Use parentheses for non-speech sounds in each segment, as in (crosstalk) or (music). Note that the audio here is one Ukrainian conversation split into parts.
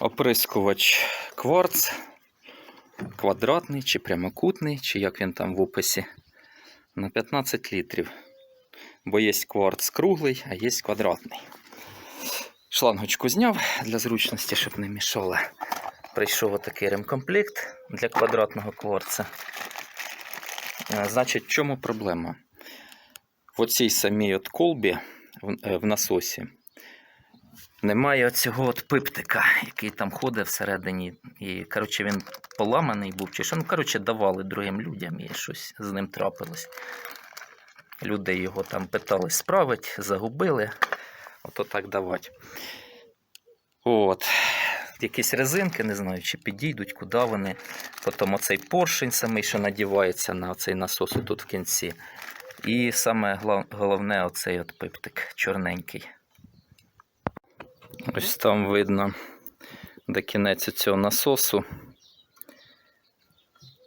Оприскувач кварц. Квадратний чи прямокутний, чи як він там в описі. На 15 літрів. Бо є кварц круглий, а є квадратний. Шлангочку зняв для зручності, щоб не мішало. Прийшов отакий ремкомплект для квадратного кварца. Е, Значить, в чому проблема? В оцій самій от колбі е, в насосі немає оцього от пиптика, який там ходить всередині. І, коротше, він поламаний був чи що. Ну, коротше, давали другим людям і щось з ним трапилось. Люди його там питались справити, загубили. Ото так давати. От. Якісь резинки, не знаю, чи підійдуть, куди вони. Потім оцей поршень самий, що надівається на цей насос тут в кінці. І саме головне оцей от пиптик чорненький. Ось там видно, де кінець цього насосу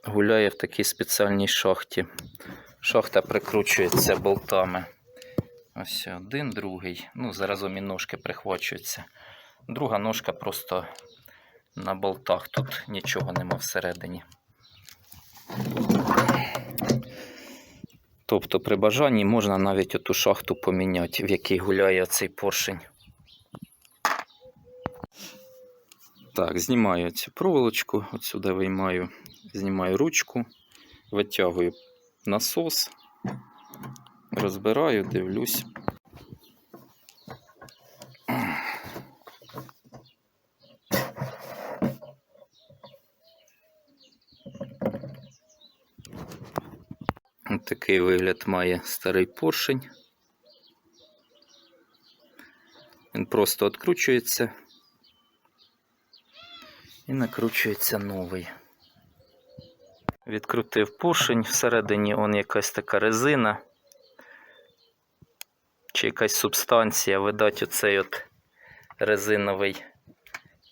гуляє в такій спеціальній шахті. Шахта прикручується болтами. Ось один, другий. Ну, заразом і ножки прихвачуються. Друга ножка просто на болтах. Тут нічого нема всередині. Тобто при бажанні можна навіть оту шахту поміняти, в якій гуляє цей поршень. Так, знімаю цю проволочку, отсюди виймаю, знімаю ручку, витягую насос, розбираю, дивлюсь. Ось такий вигляд має старий поршень. Він просто відкручується і накручується новий. Відкрутив поршень, всередині он якась така резина чи якась субстанція, видать, оцей от резиновий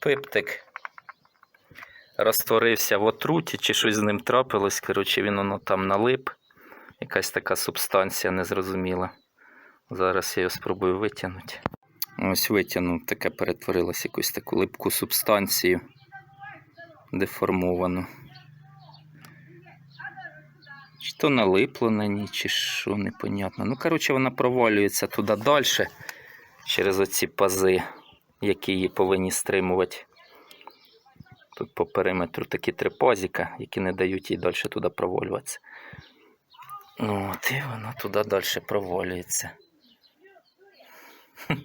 пиптик розтворився в отруті, чи щось з ним трапилось. Коротше, він воно там налип. Якась така субстанція незрозуміла. Зараз я його спробую витягнути. Ось витягнув, таке перетворилось якусь таку липку субстанцію деформовану. Чи то налипло на ній, чи що, непонятно. Ну, коротше, вона провалюється туди далі через оці пази, які її повинні стримувати. Тут по периметру такі три пазіка, які не дають їй далі туди провалюватися. От, і вона туди далі провалюється. (laughs)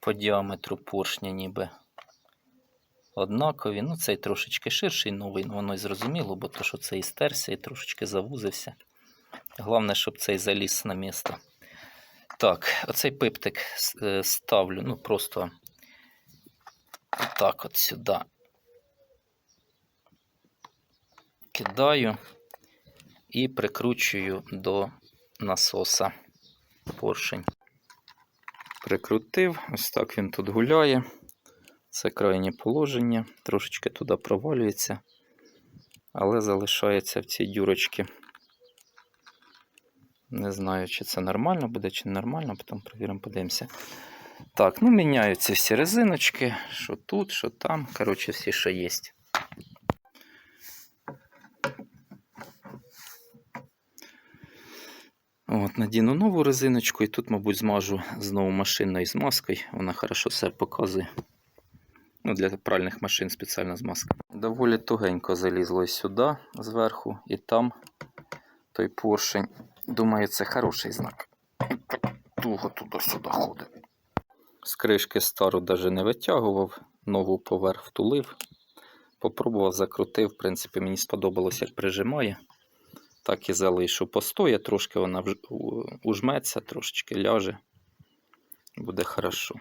По діаметру поршня ніби однакові. Ну, цей трошечки ширший, ну воно й зрозуміло, бо то, що цей стерся і трошечки завузився. Головне, щоб цей заліз на місто. Так, оцей пиптик е, ставлю, ну просто так от сюди. Кидаю і прикручую до насоса поршень. Прикрутив, ось так він тут гуляє. Це крайнє положення, трошечки туди провалюється, але залишається в цій дюрочці. Не знаю, чи це нормально буде, чи не нормально, потім перевіримо, подивимося. Так, ну міняються всі резиночки, що тут, що там. Коротше, всі, що є. От, надіну нову резиночку і тут, мабуть, змажу знову машинною змазкою. Вона хорошо себе показує. Ну, для пральних машин спеціальна змазка. Доволі тугенько залізло сюди зверху і там той поршень. Думаю, це хороший знак. Туго туди-сюди ходить. З кришки стару навіть не витягував, нову поверх втулив. Попробував, закрутив. В принципі, мені сподобалось, як прижимає. Так і залишу. Постоє, трошки вона ужметься, трошечки ляже. Буде хорошо.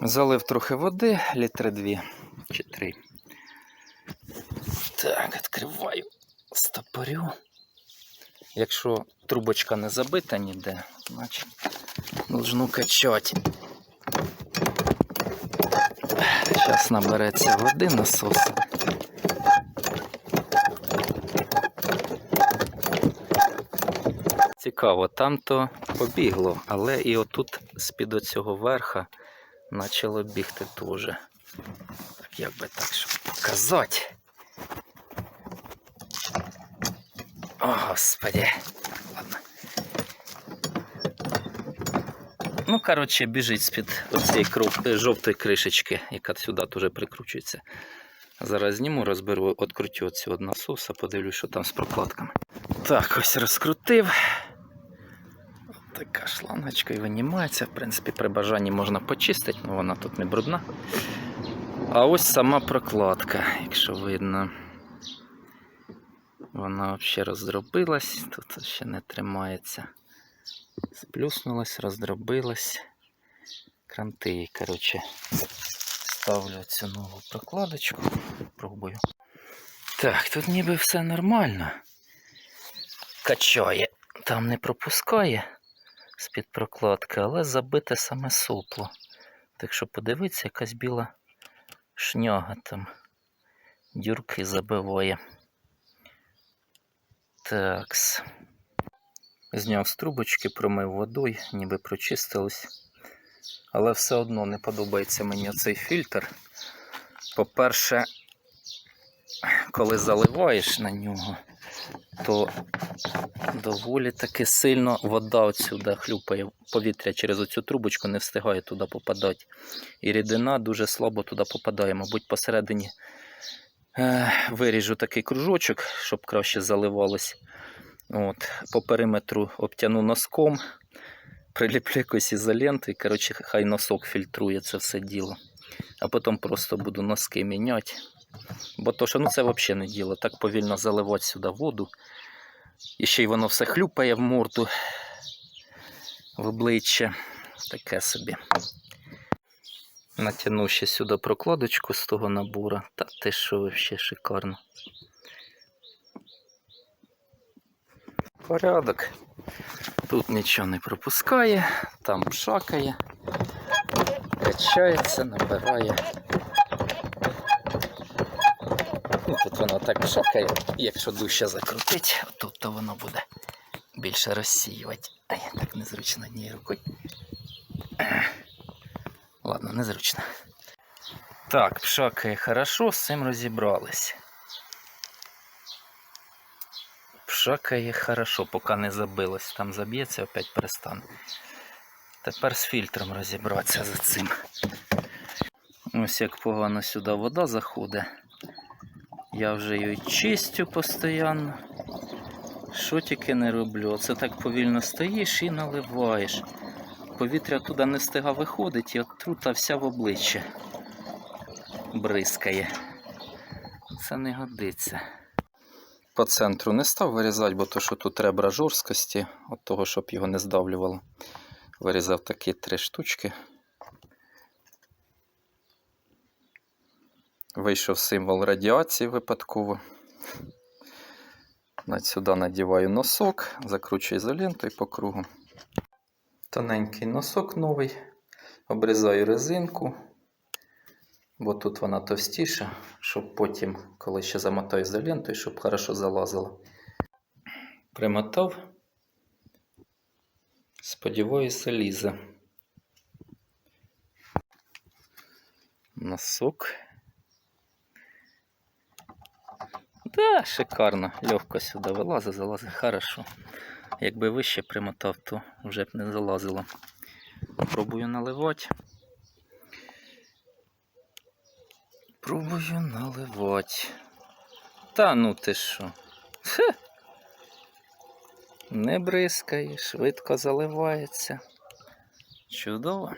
Залив трохи води, літри дві чи три. Так, відкриваю, стопорю. Якщо трубочка не забита ніде, значить должну качати. Зараз набереться води насосом. Цікаво, там то побігло, але і отут з-під оцього верха почало бігти теж. Так, як би так, щоб показати. О, господи. Ладно. Ну, коротше, біжить з-під оцієї е, жовтої кришечки, яка сюди теж прикручується. Зараз зніму, розберу, відкрутю оцю насоса, подивлюсь, що там з прокладками. Так, ось розкрутив. Така шлангочка і винімається. В принципі, при бажанні можна почистити, але вона тут не брудна. А ось сама прокладка, якщо видно. Вона взагалі роздробилась, тут ще не тримається. Сплюснулась, роздробилась. Кранти, коротше, ставлю цю нову прокладочку. Пробую. Так, тут ніби все нормально. Качає. Там не пропускає з-під прокладки, але забите саме сопло. Так що подивіться, якась біла шняга там. Дюрки забиває. Такс. Зняв з трубочки, промив водою, ніби прочистилось. Але все одно не подобається мені цей фільтр. По-перше, коли заливаєш на нього, то доволі таки сильно вода отсюди хлюпає. Повітря через оцю трубочку не встигає туди попадати. І рідина дуже слабо туди попадає. Мабуть, посередині е, виріжу такий кружочок, щоб краще заливалось. От, по периметру обтяну носком, приліплю якусь ізоленту і, коротше, хай носок фільтрує це все діло. А потім просто буду носки міняти. Бо то, що ну це взагалі не діло. Так повільно заливати сюди воду. І ще й воно все хлюпає в морду, в обличчя. Таке собі. Натягну ще сюди прокладочку з того набора. Та ти що взагалі шикарно. Порядок. Тут нічого не пропускає, там пшакає, качається, набирає. Ну, тут воно так пшакає, якщо дужче закрутить, тут то воно буде більше розсіювати. Ай, так незручно однією рукою. (clears throat) Ладно, незручно. Так, пшакає хорошо, з цим розібрались. Пшакає хорошо, поки не забилось. Там заб'ється, опять перестане. Тепер з фільтром розібратися за цим. Ось як погано сюди вода заходить. Я вже її чистю постійно. Що тільки не роблю. Це так повільно стоїш і наливаєш. Повітря туди не встига виходить, і отрута вся в обличчя бризкає. Це не годиться. По центру не став вирізати, бо то, що тут ребра жорсткості, от того, щоб його не здавлювало. Вирізав такі три штучки. Вийшов символ радіації випадково. Навіть Сюди надіваю носок, закручую ізолентою по кругу. Тоненький носок новий. Обрізаю резинку, бо тут вона товстіша, щоб потім, коли ще замотаю ізолентою, щоб хорошо залазило. Примотав. Сподіваюся, лізе. Носок. Да, шикарно. Легко сюди вилазить, залазить хорошо. Якби вище примотав, то вже б не залазило. Пробую наливати. Пробую наливати. Та ну ти що? Хе. Не бризкає, швидко заливається. Чудово.